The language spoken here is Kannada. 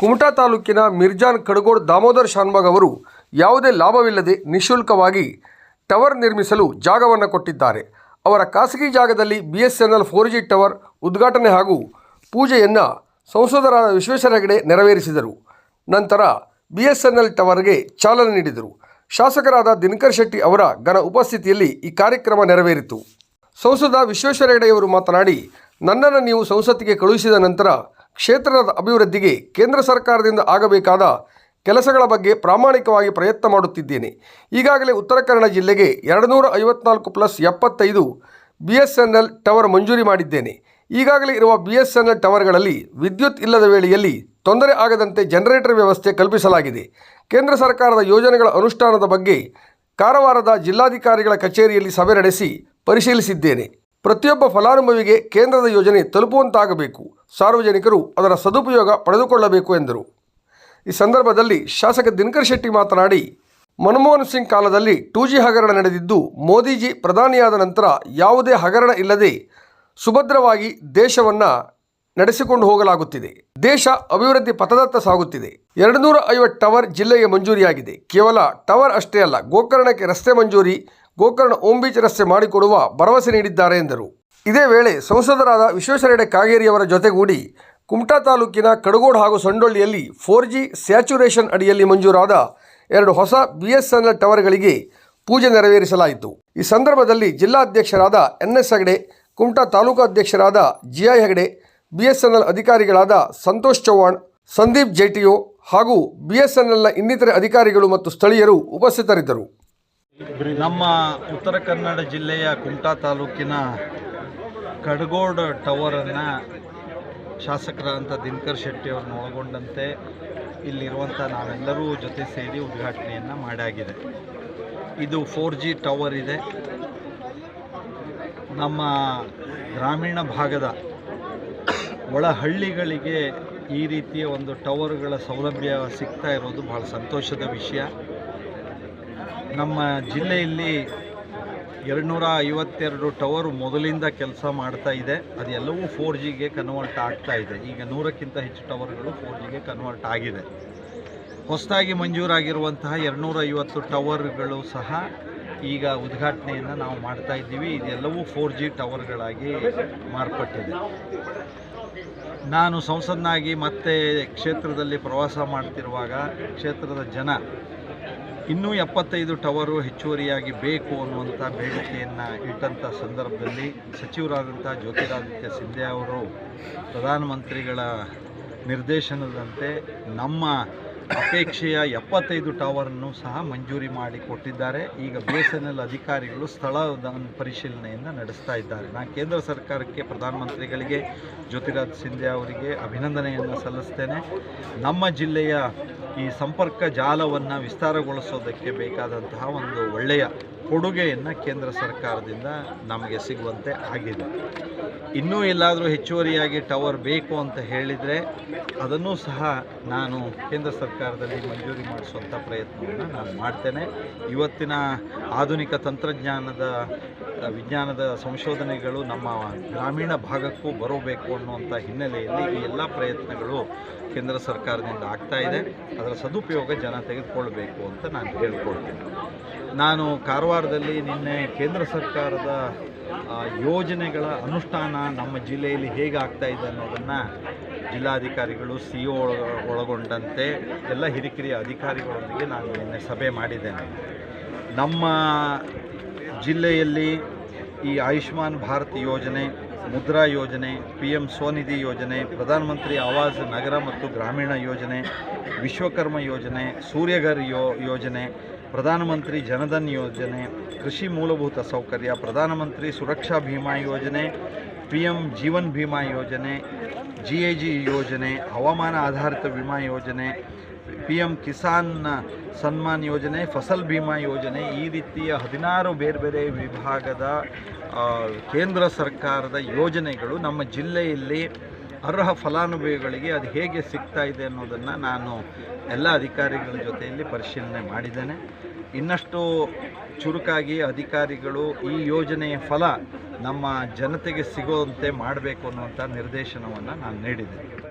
ಕುಮಟಾ ತಾಲೂಕಿನ ಮಿರ್ಜಾನ್ ಕಡಗೋಡ್ ದಾಮೋದರ್ ಶಾನ್ಭಾಗ್ ಅವರು ಯಾವುದೇ ಲಾಭವಿಲ್ಲದೆ ನಿಶುಲ್ಕವಾಗಿ ಟವರ್ ನಿರ್ಮಿಸಲು ಜಾಗವನ್ನು ಕೊಟ್ಟಿದ್ದಾರೆ. ಅವರ ಖಾಸಗಿ ಜಾಗದಲ್ಲಿ B S N L four G tower ಉದ್ಘಾಟನೆ ಹಾಗೂ ಪೂಜೆಯನ್ನು ಸಂಸದರಾದ ವಿಶ್ವೇಶ್ವರ ಹೆಗಡೆ ನೆರವೇರಿಸಿದರು. ನಂತರ ಬಿ ಎಸ್ ಎನ್ ಎಲ್ ಟವರ್ಗೆ ಚಾಲನೆ ನೀಡಿದರು. ಶಾಸಕರಾದ ದಿನಕರ್ ಶೆಟ್ಟಿ ಅವರ ಘನ ಉಪಸ್ಥಿತಿಯಲ್ಲಿ ಈ ಕಾರ್ಯಕ್ರಮ ನೆರವೇರಿತು. ಸಂಸದ ವಿಶ್ವೇಶ್ವರ ಹೆಗಡೆಯವರು ಮಾತನಾಡಿ, ನನ್ನನ್ನು ನೀವು ಸಂಸತ್ತಿಗೆ ಕಳುಹಿಸಿದ ನಂತರ ಕ್ಷೇತ್ರದ ಅಭಿವೃದ್ಧಿಗೆ ಕೇಂದ್ರ ಸರ್ಕಾರದಿಂದ ಆಗಬೇಕಾದ ಕೆಲಸಗಳ ಬಗ್ಗೆ ಪ್ರಾಮಾಣಿಕವಾಗಿ ಪ್ರಯತ್ನ ಮಾಡುತ್ತಿದ್ದೇನೆ. ಈಗಾಗಲೇ ಉತ್ತರ ಕನ್ನಡ ಜಿಲ್ಲೆಗೆ ಎರಡು ನೂರ ಐವತ್ನಾಲ್ಕು ಪ್ಲಸ್ ಎಪ್ಪತ್ತೈದು B S N L tower ಮಂಜೂರಿ ಮಾಡಿದ್ದೇನೆ. ಈಗಾಗಲೇ ಇರುವ ಬಿ ಎಸ್ ಎನ್ ಎಲ್ ಟವರ್ಗಳಲ್ಲಿ ವಿದ್ಯುತ್ ಇಲ್ಲದ ವೇಳೆಯಲ್ಲಿ ತೊಂದರೆ ಆಗದಂತೆ ಜನರೇಟರ್ ವ್ಯವಸ್ಥೆ ಕಲ್ಪಿಸಲಾಗಿದೆ. ಕೇಂದ್ರ ಸರ್ಕಾರದ ಯೋಜನೆಗಳ ಅನುಷ್ಠಾನದ ಬಗ್ಗೆ ಕಾರವಾರದ ಜಿಲ್ಲಾಧಿಕಾರಿಗಳ ಕಚೇರಿಯಲ್ಲಿ ಸಭೆ ನಡೆಸಿ ಪರಿಶೀಲಿಸಿದ್ದೇನೆ. ಪ್ರತಿಯೊಬ್ಬ ಫಲಾನುಭವಿಗೆ ಕೇಂದ್ರದ ಯೋಜನೆ ತಲುಪುವಂತಾಗಬೇಕು. ಸಾರ್ವಜನಿಕರು ಅದರ ಸದುಪಯೋಗ ಪಡೆದುಕೊಳ್ಳಬೇಕು ಎಂದರು. ಈ ಸಂದರ್ಭದಲ್ಲಿ ಶಾಸಕ ದಿನಕರ್ ಶೆಟ್ಟಿ ಮಾತನಾಡಿ, ಮನಮೋಹನ್ ಸಿಂಗ್ ಕಾಲದಲ್ಲಿ ಟೂ ಜಿ ಹಗರಣ ನಡೆದಿದ್ದು, ಮೋದಿಜಿ ಪ್ರಧಾನಿಯಾದ ನಂತರ ಯಾವುದೇ ಹಗರಣ ಇಲ್ಲದೆ ಸುಭದ್ರವಾಗಿ ದೇಶವನ್ನು ನಡೆಸಿಕೊಂಡು ಹೋಗಲಾಗುತ್ತಿದೆ. ದೇಶ ಅಭಿವೃದ್ಧಿ ಪಥದತ್ತ ಸಾಗುತ್ತಿದೆ. ಎರಡು ನೂರ ಐವತ್ತು ಟವರ್ ಜಿಲ್ಲೆಗೆ ಮಂಜೂರಿಯಾಗಿದೆ. ಕೇವಲ ಟವರ್ ಅಷ್ಟೇ ಅಲ್ಲ, ಗೋಕರ್ಣಕ್ಕೆ ರಸ್ತೆ ಮಂಜೂರಿ ಗೋಕರ್ಣ ಓಂ ಬೀಚ್ ರಸ್ತೆ ಮಾಡಿಕೊಡುವ ಭರವಸೆ ನೀಡಿದ್ದಾರೆ ಎಂದರು. ಇದೇ ವೇಳೆ ಸಂಸದರಾದ ವಿಶ್ವೇಶ್ವರ ಹೆಗಡೆ ಕಾಗೇರಿಯವರ ಜೊತೆಗೂಡಿ ಕುಮಟಾ ತಾಲೂಕಿನ ಕಡಗೋಡು ಹಾಗೂ ಸಂಡೊಳ್ಳಿಯಲ್ಲಿ ಫೋರ್ ಜಿ ಸ್ಯಾಚುರೇಷನ್ ಅಡಿಯಲ್ಲಿ ಮಂಜೂರಾದ ಎರಡು ಹೊಸ ಬಿ ಎಸ್ ಎನ್ ಎಲ್ ಟವರ್ಗಳಿಗೆ ಪೂಜೆ ನೆರವೇರಿಸಲಾಯಿತು. ಈ ಸಂದರ್ಭದಲ್ಲಿ ಜಿಲ್ಲಾಧ್ಯಕ್ಷರಾದ ಎನ್ ಎಸ್ ಹೆಗಡೆ, ಕುಮಟಾ ತಾಲೂಕು ಅಧ್ಯಕ್ಷರಾದ G I Hegde, B S N L ಅಧಿಕಾರಿಗಳಾದ ಸಂತೋಷ್ ಚೌಹಾಣ್, ಸಂದೀಪ್ ಜೈಟಿಯೋ ಹಾಗೂ ಬಿ ಎಸ್ ಎನ್ ಎಲ್ನ ಇನ್ನಿತರೆ ಅಧಿಕಾರಿಗಳು ಮತ್ತು ಸ್ಥಳೀಯರು ಉಪಸ್ಥಿತರಿದ್ದರು. ನಮ್ಮ ಉತ್ತರ ಕನ್ನಡ ಜಿಲ್ಲೆಯ ಕುಮಟಾ ತಾಲೂಕಿನ ಕಡಗೋಡ್ ಟವರನ್ನು ಶಾಸಕರಾದಂಥ ದಿನಕರ್ ಶೆಟ್ಟಿ ಅವ್ರನ್ನ ಒಳಗೊಂಡಂತೆ ಇಲ್ಲಿರುವಂಥ ನಾವೆಲ್ಲರೂ ಜೊತೆ ಸೇರಿ ಉದ್ಘಾಟನೆಯನ್ನು ಮಾಡಾಗಿದೆ. ಇದು ಫೋರ್ ಜಿ ಟವರ್ ಇದೆ. ನಮ್ಮ ಗ್ರಾಮೀಣ ಭಾಗದ ಒಳಹಳ್ಳಿಗಳಿಗೆ ಈ ರೀತಿಯ ಒಂದು ಟವರ್ಗಳ ಸೌಲಭ್ಯ ಸಿಗ್ತಾ ಇರೋದು ಭಾಳ ಸಂತೋಷದ ವಿಷಯ. ನಮ್ಮ ಜಿಲ್ಲೆಯಲ್ಲಿ ಎರಡುನೂರ ಐವತ್ತೆರಡು ಟವರ್ ಮೊದಲಿಂದ ಕೆಲಸ ಮಾಡ್ತಾ ಇದೆ. ಅದೆಲ್ಲವೂ ಫೋರ್ ಜಿಗೆ ಕನ್ವರ್ಟ್ ಆಗ್ತಾ ಇದೆ. ಈಗ ನೂರಕ್ಕಿಂತ ಹೆಚ್ಚು ಟವರ್ಗಳು ಫೋರ್ ಜಿಗೆ ಕನ್ವರ್ಟ್ ಆಗಿದೆ. ಹೊಸದಾಗಿ ಮಂಜೂರಾಗಿರುವಂತಹ ಎರಡುನೂರ ಐವತ್ತು ಟವರ್ಗಳು ಸಹ ಈಗ ಉದ್ಘಾಟನೆಯನ್ನು ನಾವು ಮಾಡ್ತಾ ಇದ್ದೀವಿ. ಇದೆಲ್ಲವೂ ಫೋರ್ ಜಿ ಟವರ್ಗಳಾಗಿ ಮಾರ್ಪಟ್ಟಿದೆ. ನಾನು ಸಂಸದನಾಗಿ ಮತ್ತೆ ಕ್ಷೇತ್ರದಲ್ಲಿ ಪ್ರವಾಸ ಮಾಡ್ತಿರುವಾಗ ಕ್ಷೇತ್ರದ ಜನ ಇನ್ನೂ ಎಪ್ಪತ್ತೈದು ಟವರು ಹೆಚ್ಚುವರಿಯಾಗಿ ಬೇಕು ಅನ್ನುವಂಥ ಬೇಡಿಕೆಯನ್ನು ಇಟ್ಟಂಥ ಸಂದರ್ಭದಲ್ಲಿ ಸಚಿವರಾದಂಥ ಜ್ಯೋತಿರಾದಿತ್ಯ ಸಿಂಧ್ಯಾ ಅವರು ಪ್ರಧಾನಮಂತ್ರಿಗಳ ನಿರ್ದೇಶನದಂತೆ ನಮ್ಮ ಅಪೇಕ್ಷೆಯ ಎಪ್ಪತ್ತೈದು ಟವರನ್ನು ಸಹ ಮಂಜೂರಿ ಮಾಡಿ ಕೊಟ್ಟಿದ್ದಾರೆ. ಈಗ ಬಿ ಎಸ್ ಎನ್ ಎಲ್ ಅಧಿಕಾರಿಗಳು ಸ್ಥಳದ ಪರಿಶೀಲನೆಯನ್ನು ನಡೆಸ್ತಾ ಇದ್ದಾರೆ. ನಾನು ಕೇಂದ್ರ ಸರ್ಕಾರಕ್ಕೆ ಪ್ರಧಾನಮಂತ್ರಿಗಳಿಗೆ ಜ್ಯೋತಿರಾಜ್ ಸಿಂಧ್ಯಾ ಅವರಿಗೆ ಅಭಿನಂದನೆಯನ್ನು ಸಲ್ಲಿಸ್ತೇನೆ. ನಮ್ಮ ಜಿಲ್ಲೆಯ ಈ ಸಂಪರ್ಕ ಜಾಲವನ್ನು ವಿಸ್ತಾರಗೊಳಿಸೋದಕ್ಕೆ ಬೇಕಾದಂತಹ ಒಂದು ಒಳ್ಳೆಯ ಕೊಡುಗೆಯನ್ನು ಕೇಂದ್ರ ಸರ್ಕಾರದಿಂದ ನಮಗೆ ಸಿಗುವಂತೆ ಆಗಿದೆ. ಇನ್ನೂ ಎಲ್ಲಾದರೂ ಹೆಚ್ಚುವರಿಯಾಗಿ ಟವರ್ ಬೇಕು ಅಂತ ಹೇಳಿದರೆ ಅದನ್ನೂ ಸಹ ನಾನು ಕೇಂದ್ರ ಸರ್ಕಾರದಲ್ಲಿ ಮಂಜೂರಿ ಮಾಡಿಸುವಂಥ ಪ್ರಯತ್ನವನ್ನು ನಾನು ಮಾಡ್ತೇನೆ. ಇವತ್ತಿನ ಆಧುನಿಕ ತಂತ್ರಜ್ಞಾನದ ವಿಜ್ಞಾನದ ಸಂಶೋಧನೆಗಳು ನಮ್ಮ ಗ್ರಾಮೀಣ ಭಾಗಕ್ಕೂ ಬರಬೇಕು ಅನ್ನುವಂಥ ಹಿನ್ನೆಲೆಯಲ್ಲಿ ಈ ಎಲ್ಲ ಪ್ರಯತ್ನಗಳು ಕೇಂದ್ರ ಸರ್ಕಾರದಿಂದ ಆಗ್ತಾ ಇದೆ. ಅದರ ಸದುಪಯೋಗ ಜನ ತೆಗೆದುಕೊಳ್ಬೇಕು ಅಂತ ನಾನು ಹೇಳ್ಕೊಳ್ತೀನಿ. ನಾನು ಕಾರವಾರದಲ್ಲಿ ನಿನ್ನೆ ಕೇಂದ್ರ ಸರ್ಕಾರದ ಯೋಜನೆಗಳ ಅನುಷ್ಠಾನ ನಮ್ಮ ಜಿಲ್ಲೆಯಲ್ಲಿ ಹೇಗೆ ಆಗ್ತಾ ಇದೆ ಅನ್ನೋದನ್ನು ಜಿಲ್ಲಾಧಿಕಾರಿಗಳು ಸಿ ಒ ಒಳಗೊಂಡಂತೆ ಎಲ್ಲ ಹಿರಿಕಿರಿಯ ಅಧಿಕಾರಿಗಳೊಂದಿಗೆ ನಾನು ನಿನ್ನೆ ಸಭೆ ಮಾಡಿದ್ದೇನೆ. ನಮ್ಮ ಜಿಲ್ಲೆಯಲ್ಲಿ ಈ ಆಯುಷ್ಮಾನ್ ಭಾರತ್ ಯೋಜನೆ, ಮುದ್ರಾ ಯೋಜನೆ ಪಿ ಎಂ ಸ್ವನಿಧಿ ಯೋಜನೆ, ಪ್ರಧಾನಮಂತ್ರಿ ಆವಾಸ್ ನಗರ ಮತ್ತು ಗ್ರಾಮೀಣ ಯೋಜನೆ, ವಿಶ್ವಕರ್ಮ ಯೋಜನೆ ಸೂರ್ಯಘರ್ ಯೋ, ಯೋಜನೆ, ಪ್ರಧಾನಮಂತ್ರಿ ಜನಧನ್ ಯೋಜನೆ, ಕೃಷಿ ಮೂಲಭೂತ ಸೌಕರ್ಯ, ಪ್ರಧಾನಮಂತ್ರಿ ಸುರಕ್ಷಾ ಭೀಮಾ ಯೋಜನೆ ಪಿ ಎಂ ಜೀವನ್ ಭೀಮಾ ಯೋಜನೆ, ಜಿ ಎ ಜಿ ಯೋಜನೆ, ಹವಾಮಾನ ಆಧಾರಿತ ವಿಮಾ ಯೋಜನೆ ಪಿ ಎಂ ಕಿಸಾನ್ ಸನ್ಮಾನ್ ಯೋಜನೆ, ಫಸಲ್ ಭೀಮಾ ಯೋಜನೆ, ಈ ರೀತಿಯ ಹದಿನಾರು ಬೇರೆ ಬೇರೆ ವಿಭಾಗದ ಕೇಂದ್ರ ಸರ್ಕಾರದ ಯೋಜನೆಗಳು ನಮ್ಮ ಜಿಲ್ಲೆಯಲ್ಲಿ ಅರ್ಹ ಫಲಾನುಭವಿಗಳಿಗೆ ಅದು ಹೇಗೆ ಸಿಗ್ತಾ ಇದೆ ಅನ್ನೋದನ್ನು ನಾನು ಎಲ್ಲ ಅಧಿಕಾರಿಗಳ ಜೊತೆಯಲ್ಲಿ ಪರಿಶೀಲನೆ ಮಾಡಿದ್ದೇನೆ. ಇನ್ನಷ್ಟು ಚುರುಕಾಗಿ ಅಧಿಕಾರಿಗಳು ಈ ಯೋಜನೆಯ ಫಲ ನಮ್ಮ ಜನತೆಗೆ ಸಿಗುವಂತೆ ಮಾಡಬೇಕು ಅನ್ನುವಂಥ ನಿರ್ದೇಶನವನ್ನು ನಾನು ನೀಡಿದ್ದೇನೆ.